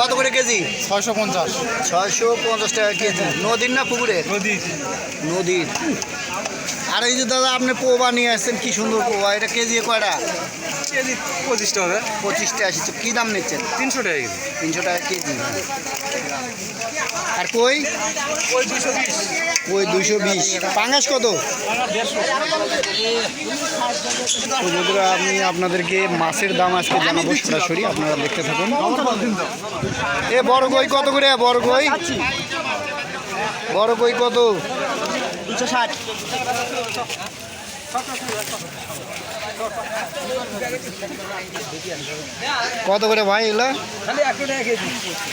কত করে কেজি? ছয়শো পঞ্চাশ। ছয়শো পঞ্চাশ টাকা কেজি। নদীর না পুকুরে নদীর নদীর। আর এই যে দাদা আপনি পোবা নিয়ে আসছেন কি সুন্দর পোবা এটা কেজি কয়টা? কেজি পঁচিশ টাকা পঁচিশটা আসছে কী দাম নিচ্ছেন? তিনশো টাকা কেজি। তিনশো টাকা কেজি। আর কই? ওই দুশো বিশ। কই দুইশো বিশ। পাঙ্গাস কত? তো বন্ধুরা আমি আপনাদেরকে মাছের দাম আজকে জানাব সরাসরি। আপনারা দেখতে থাকুন। এ বড় কই? কত করে? বড় কই? বড় কই কত? দুশো ষাট। কত করে ভাই এগুলো?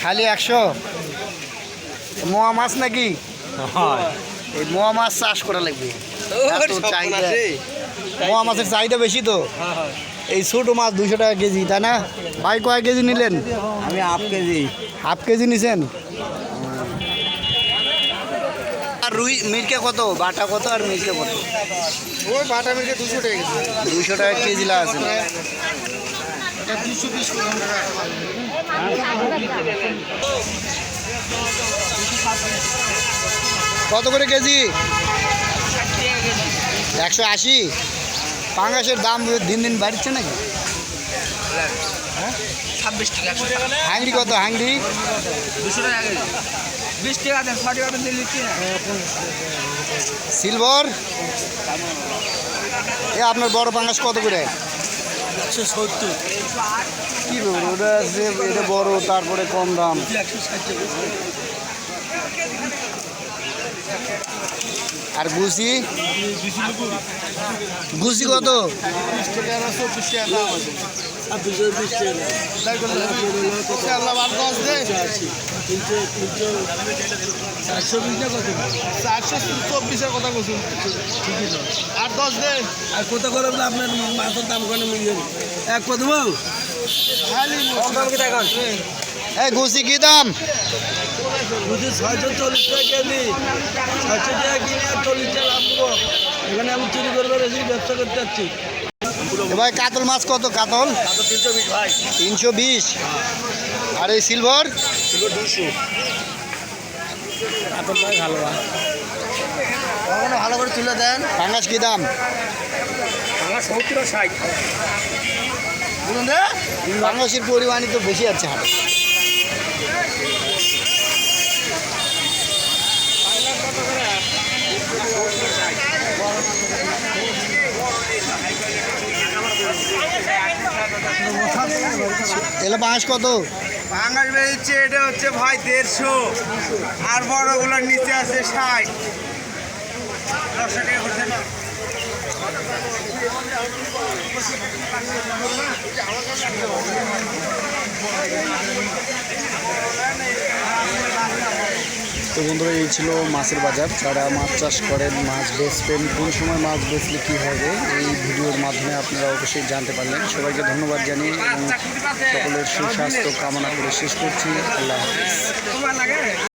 খালি একশো মোয়া মাছ নাকি? এই মোয়া মাছ চাষ করা লাগবে। মোয়া মাছের চাহিদা বেশি তো। এই ছোটো মাছ দুশো টাকা কেজি তাই না? ভাই কয় কেজি নিলেন? আমি হাফ কেজি। হাফ কেজি নিছেন? আর রুই মিরকে কত? বাটা কত আর মিরকে কত? ওই বাটা মিলকে দুশো টাকা দুশো টাকা কেজি আছে। কত করে কেজি? একশো আশি। পাঙ্গাসের দাম দিন দিন বাড়ছে নাকি? ছাব্বিশ টাকা একশো কত হাংড়ি দুশো টাকা বিশ টাকা দেন ছ টাকা সিলভার? এ আপনার বড় পাঙ্গাস কত করে? একশো সত্তর। কি ব্যাপার ওটা যে এটা বড় তারপরে কম দাম। আর গুছি গুছি কত? আর দশ দে। আর কত করে আপনার মাছের দাম এক কত খালি এখন এই গুছি কি দাম? বুঝি ছয়শো চল্লিশ টাকা কেজি। ছয়শো টাকা কিনে আর চল্লিশ টাকা লাভ করব। এখানে আমি চুরি করব বেশি ব্যবসা করতে যাচ্ছি। ভাই কাতল মাছ কত কাতল? তিনশো বিশ আর এই সিলভার? ভালো ভালো করে তুলে দেন। পাঙ্গাস কি দাম? আমার সত্তর ষাট। পাঙ্গাসের পরিমাণই তো বেশি আছে হাটে। এলো বাঁশ কত? ভাঙার বেরিয়েছে, এটা হচ্ছে ভাই দেড়শো। আর বড়গুলোর নিচে আছে ষাট। দশ টাকা করছে না। তো বন্ধুরা, এই ছিল মাছের বাজার। যারা মাছ চাষ করেন, মাছ বেচবেন, কোন সময় মাছ বেচলে কী হবে, এই ভিডিওর মাধ্যমে আপনারা অবশ্যই জানতে পারলেন। সবাইকে ধন্যবাদ জানিয়ে এবং সকলের সুস্বাস্থ্য কামনা করে শেষ করছি। আল্লাহ হাফিজ।